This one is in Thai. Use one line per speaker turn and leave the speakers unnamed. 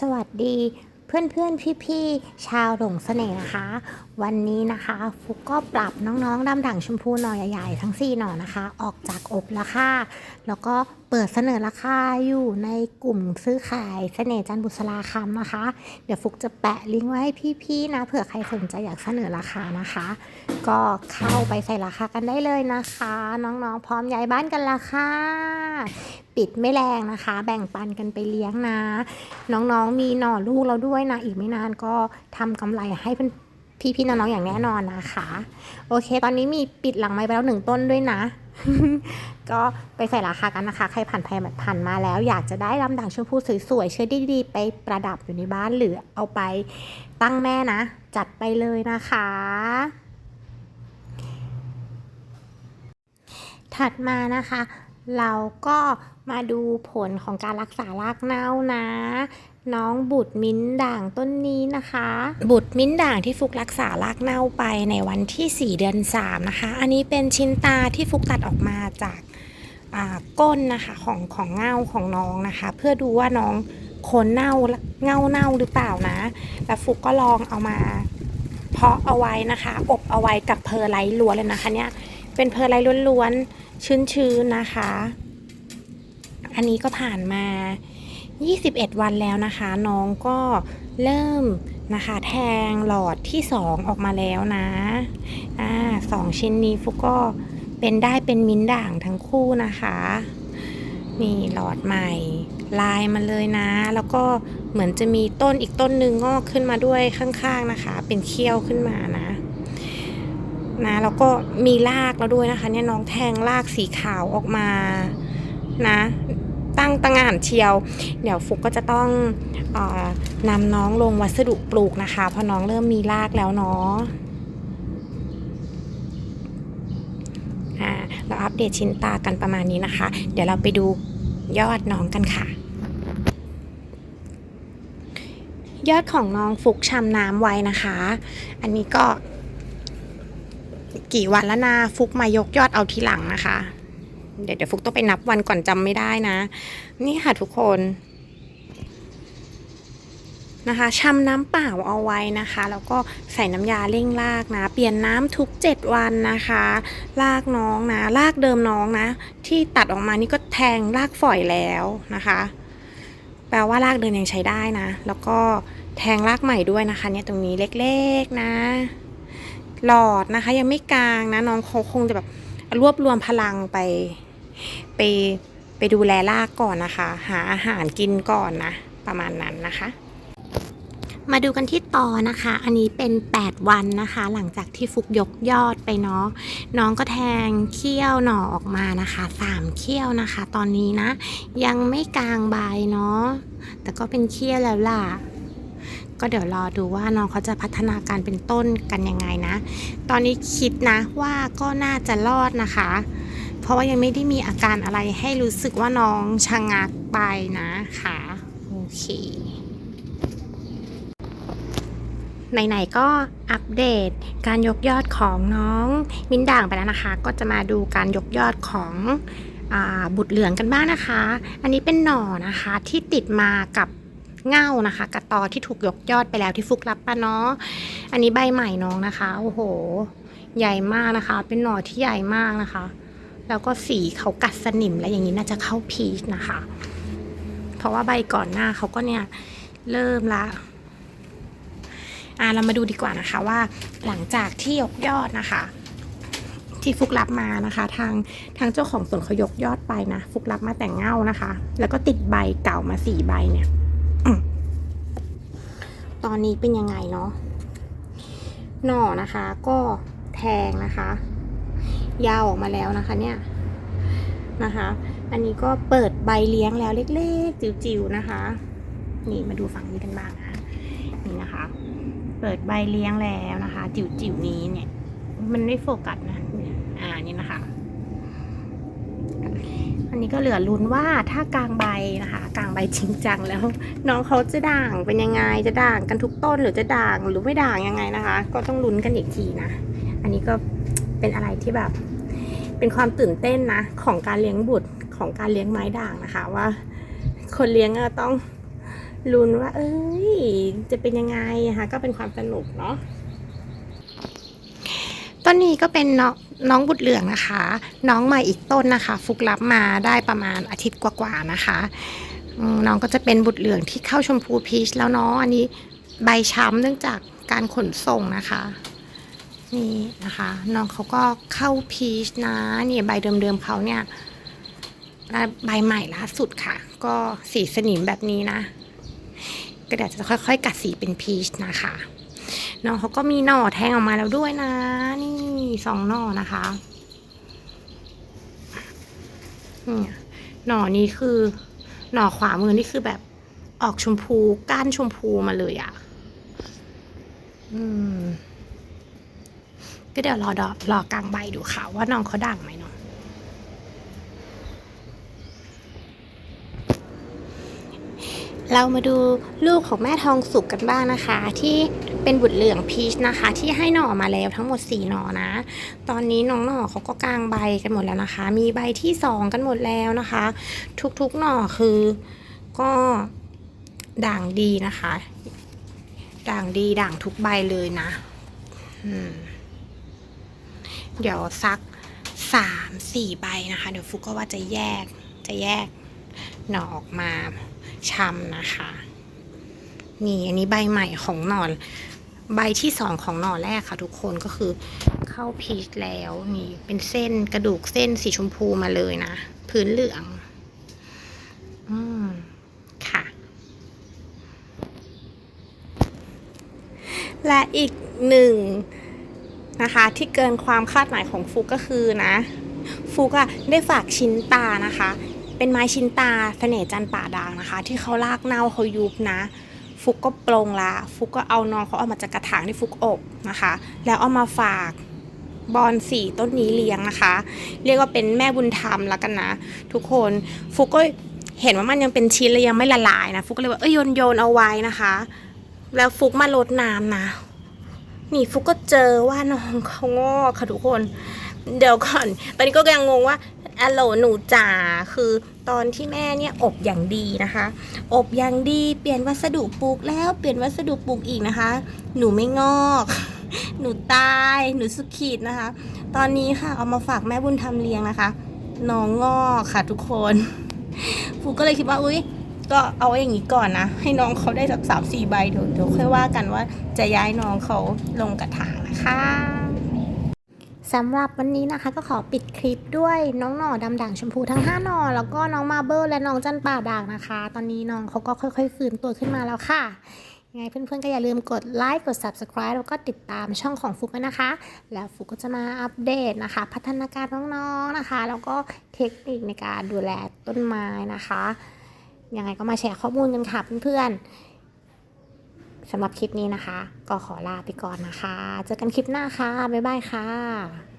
สวัสดีเพื่อนเพื่อนพี่พี่ๆ ชาวหลงเสน่ห์นะคะ วันนี้นะคะฟุกก็ปรับน้องๆดำด่างชมพูหน่อใหญ่ๆทั้ง 4 หน่อนะคะ ออกจากอบแล้วค่ะ แล้วก็เปิดเสนอราคาอยู่ในกลุ่มซื้อขายเสน่ห์จันบุษราคำนะคะ เดี๋ยวฟุกจะแปะลิงก์ไว้ให้พี่ๆนะเผื่อใครสนใจอยากเสนอราคานะคะ ก็เข้าไปใส่ราคากันได้เลยนะคะ น้องๆ พร้อมย้ายบ้านกันละค่ะ ปิดไม่แรงนะคะ แบ่งปันกันไปเลี้ยงนะ น้องๆมีหน่อลูกแล้วด้วยนะ อีกไม่นานก็ทำกำไรให้เพื่อนพี่ๆน้องๆอย่างแน่นอนนะคะ โอเค ตอนนี้มีปิดหลังไม้ไปแล้วหนึ่งต้นด้วยนะ ก็ไปใส่ราคากันนะคะ ใครผ่านไปผ่านมาแล้ว อยากจะได้ลำด่างชมพูสวยๆเชื่อดีๆ ไปประดับอยู่ในบ้านหรือเอาไปตั้งแม่นะ จัดไปเลยนะคะถัดมานะคะ เราก็มาดูผลของการรักษารากเน่านะ น้องบุตรมิ้นด่างต้นนี้นะคะ บุตรมิ้นด่างที่ฟุกรักษารากเน่าไปในวันที่ 4 เดือน 3 นะคะ อันนี้เป็นชิ้นตาที่ฟุกตัดออกมาจากอ่าก้นนะคะของของเง่าของน้องนะคะ เพื่อดูว่าน้องโคนเน่าเง่าเน่าหรือเปล่านะ แล้วฟุกก็ลองเอามา เพาะเอาไว้นะคะ อบเอาไว้กับเพอร์ไลท์ล้วนเลยนะคะเนี่ย เป็นเพอร์ไลล้วนๆ ชื้นๆนะคะ อันนี้ก็ผ่านมา 21 วันแล้วนะคะ น้องก็เริ่มนะคะแทงหลอดที่ 2 ออกมาแล้วนะอ่าสองชิ้นนี้ฟุกก็เป็นได้เป็นมิ้นด่างทั้งคู่นะคะนี่หลอดใหม่ ลายมาเลยนะ แล้วก็เหมือนจะมีต้นอีกต้นหนึ่งงอกขึ้นมาด้วยข้างๆนะคะ เป็นเขี้ยวขึ้นมานะ นะแล้วก็มีรากแล้วด้วยนะคะเนี่ยน้องแทงรากสีขาวออกมานะ ตั้งตังงานเชียว เดี๋ยวฟุกก็จะต้องอนำน้องลงวัสดุปลูกนะคะเพราะน้องเริ่มมีรากแล้วเนาะอ่าเราอัปเดตชิ้นตากันประมาณนี้นะคะ เดี๋ยวเราไปดูยอดน้องกันค่ะยอดของน้องฟุกชำน้ำไว้นะคะ อันนี้ก็ กี่วันแล้วนะฟุกมายกยอดเอาทีหลังนะคะ เดี๋ยวเดี๋ยวฟุกต้องไปนับวันก่อนจำไม่ได้นะ นี่ค่ะทุกคนนะคะชำน้ำเปล่าเอาไว้นะคะ แล้วก็ใส่น้ำยาเร่งรากนะ เปลี่ยนน้ำทุก 7 วันนะคะรากน้องนะรากเดิมน้องนะ ที่ตัดออกมานี่ก็แทงรากฝอยแล้วนะคะ แปลว่ารากเดิมยังใช้ได้นะ แล้วก็แทงรากใหม่ด้วยนะคะ เนี่ยตรงนี้เล็กๆนะ หลอดนะคะ ยังไม่กลางนะน้องเขาคงจะแบบรวบรวมพลังไป ไปไปดูแลรากก่อนนะคะ หาอาหารกินก่อนนะ ประมาณนั้นนะคะ มาดูกันที่ต่อนะคะ อันนี้เป็น 8 วันนะคะ หลังจากที่ฟุกยกยอดไปเนาะน้องก็แทงเขี้ยวหน่อออกมานะคะ3เขี้ยวนะคะ ตอนนี้นะ ยังไม่กลางใบเนาะแต่ก็เป็นเขี้ยวแล้วล่ะ ก็เดี๋ยวรอดูว่าน้องเขาจะพัฒนาการเป็นต้นกันยังไงนะ ตอนนี้คิดนะว่าก็น่าจะรอดนะคะ เพราะว่ายังไม่ได้มีอาการอะไรให้รู้สึกว่าน้องชะงักไปนะคะโอเคไหนๆก็อัปเดตการยกยอดของน้องมินด่างไปแล้วนะคะ ก็จะมาดูการยกยอดของอบุตรเหลืองกันบ้างนะคะ อันนี้เป็นหน่อนะคะที่ติดมากับ เง่านะคะกระตอที่ถูกยกยอดไปแล้วที่ฟุกรับปะเนาะอันนี้ใบใหม่น้องนะคะ โอ้โห ใหญ่มากนะคะ เป็นหน่อที่ใหญ่มากนะคะ แล้วก็สีเขากัดสนิมและอย่างนี้น่าจะเข้าพีชนะคะ เพราะว่าใบก่อนหน้าเขาก็เนี่ยเริ่มละอ่าเรามาดูดีกว่านะคะว่าหลังจากที่ยกยอดนะคะ ที่ฟุกรับมานะคะ ทางทางเจ้าของสวนเขายกยอดไปนะ ฟุกรับมาแต่งเง่านะคะ แล้วก็ติดใบเก่ามาสี่ใบเนี่ย ตอนนี้เป็นยังไงเนาะหน่อนะคะ ก็แทงนะคะ ยาวออกมาแล้วนะคะเนี่ยนะคะ อันนี้ก็เปิดใบเลี้ยงแล้วเล็ก ๆ จิ๋วๆนะคะ นี่มาดูฝั่งนี้กันบ้างนะนี่นะคะ เปิดใบเลี้ยงแล้วนะคะ จิ๋วจิ๋วๆนี้เนี่ย มันไม่โฟกัสนะ อ่านี่นะคะ อันนี้ก็เหลือลุ้นว่าถ้ากลางใบนะคะ กลางใบจริงจังแล้ว น้องเขาจะด่างเป็นยังไงจะด่างกันทุกต้นหรือจะด่างหรือไม่ด่างยังไงนะคะ ก็ต้องลุ้นกันอีกทีนะ อันนี้ก็เป็นอะไรที่แบบ เป็นความตื่นเต้นนะ ของการเลี้ยงบุตรของการเลี้ยงไม้ด่างนะคะว่า คนเลี้ยงอะต้องลุ้นว่า เอ้ย จะเป็นยังไงนะคะก็เป็นความสนุกเนาะ นนี้ก็เป็นน้องน้องบุตรเหลืองนะคะ น้องใหม่อีกต้นนะคะ ฟุกรับมาได้ประมาณอาทิตย์กว่าๆนะคะน้องก็จะเป็นบุตรเหลืองที่เข้าชมพูพีชแล้วเนาะอันนี้ใบช้ำเนื่องจากการขนส่งนะคะนี่นะคะน้องเขาก็เข้าพีชนะนี่ใบเดิมๆเขาเนี่ยและใบใหม่ล่าสุดค่ะ ก็สีสนิมแบบนี้นะก็เดี๋ยวจะค่อยๆ กัดสีเป็นพีชนะคะ น้องเขาก็มีหน่อแทงออกมาแล้วด้วยนะ นี่สองหน่อนะคะนี่หน่อนี้คือ หน่อขวามือนี่คือแบบออกชมพูก้านชมพูมาเลยอะ่ะ อืม ก็เดี๋ยวรอดอรอกลางใบดูค่ะ ว่าน้องเขาด่างไหมเนาะ เรามาดูลูกของแม่ทองสุกกันบ้างนะคะ ที่เป็นบุตรเหลืองพีชนะคะ ที่ให้หน่อมาแล้วทั้งหมด 4 หน่อนะ ตอนนี้น้องหน่อเขาก็กลางใบกันหมดแล้วนะคะ มีใบที่ 2 กันหมดแล้วนะคะ ทุกๆหน่อคือก็ด่างดีนะคะ ด่างดีด่างทุกใบเลยนะเดี๋ยวสักสามสี่ใบนะคะ เดี๋ยวฟุกก็ว่าจะแยกจะแยกหน่อออกมา ชำนะคะ นี่อันนี้ใบใหม่ของหน่อใบที่สองของหน่อแรกค่ะ ทุกคนก็คือเข้าพีชแล้วนี่ เป็นเส้นกระดูกเส้นสีชมพูมาเลยนะ พื้นเหลือง อืมค่ะ และอีกหนึ่งนะคะที่เกินความคาดหมายของฟุกก็คือนะ ฟุกอะได้ฝากชิ้นตานะคะ เป็นไม้ชินตาเสน่ห์จันป่าด่างนะคะ ที่เขาลากเน่าเขายุบนะฟุกก็ปลงละฟุกก็เอาน้องเขาเอามาจากกระถางที่ฟุกอบนะคะ แล้วเอามาฝากบอนสีต้นนี้เลี้ยงนะคะ เรียกว่าเป็นแม่บุญธรรมแล้วกันนะ ทุกคนฟุกก็เห็นว่ามันยังเป็นชิ้นและยังไม่ละลายนะฟุกก็เลยว่าเอ้ยโยนโยนเอาไว้นะคะ แล้วฟุกมาลดน้ำนะนี่ฟุกก็เจอว่าน้องเขางอกค่ะทุกคน เดี๋ยวก่อน ตอนนี้ก็ยังงงว่า อะโหลหนูจ๋าคือตอนที่แม่เนี่ยอบอย่างดีนะคะ อบอย่างดีเปลี่ยนวัสดุปลูกแล้วเปลี่ยนวัสดุปลูกอีกนะคะ หนูไม่งอก หนูตายหนูสุขีดนะคะ ตอนนี้ค่ะเอามาฝากแม่บุญธรรมเลี้ยงนะคะน้องงอกค่ะทุกคนฟุกก็เลยคิดว่าอุ้ยก็เอาอย่างนี้ก่อนนะ ให้น้องเขาได้สักสามสี่ใบเดี๋ยวเดี๋ยวค่อยว่ากันว่าจะย้ายน้องเขาลงกระถางนะคะ สำหรับวันนี้นะคะก็ขอปิดคลิปด้วยน้องหน่อดำด่างชมพูทั้ง 5 หน่อ แล้วก็น้องมาเบิลและน้องจันป่าด่างนะคะ ตอนนี้น้องเขาก็ค่อยๆฟื้นตัวขึ้นมาแล้วค่ะยังไงเพื่อนๆก็อย่าลืมกดไลค์กด subscribe แล้วก็ติดตามช่องของฟุกนะคะ แล้วฟุกก็จะมาอัปเดตนะคะ พัฒนาการน้องๆนะคะ แล้วก็เทคนิคในการดูแลต้นไม้นะคะยังไงก็มาแชร์ข้อมูลกันค่ะเพื่อนๆ สำหรับคลิปนี้นะคะ ก็ขอลาไปก่อนนะคะ เจอกันคลิปหน้าค่ะ บ๊ายบายค่ะ